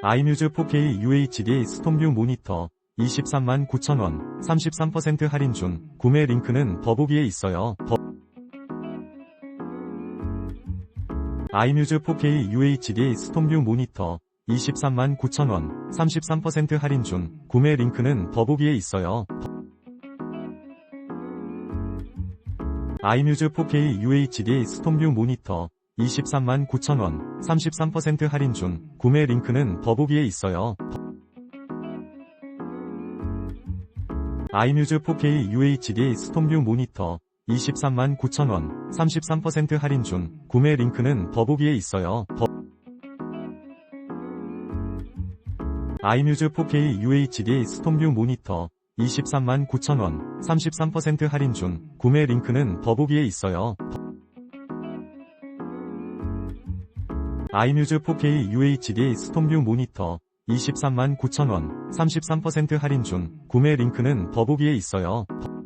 아이뮤즈 4K UHD 스톰뷰 모니터 23만 9천원 33% 할인 중 구매 링크는 더보기에 있어요. 더... 아이뮤즈 4K UHD 스톰뷰 모니터 23만 9천원 33% 할인 중 구매 링크는 더보기에 있어요. 더... 아이뮤즈 4K UHD 스톰뷰 모니터 23만 9천원 33% 할인 중 구매 링크는 더보기에 있어요. 아이뮤즈 4K UHD 스톰뷰 모니터 23만 9천원 33% 할인 중 구매 링크는 더보기에 있어요. 더... 아이뮤즈 4K UHD 스톰뷰 모니터 23만 9천원 33% 할인 중 구매 링크는 더보기에 있어요. 더... 아이뮤즈 4K UHD 스톰뷰 모니터 23만 9천원 33% 할인 중 구매 링크는 더보기에 있어요. 더...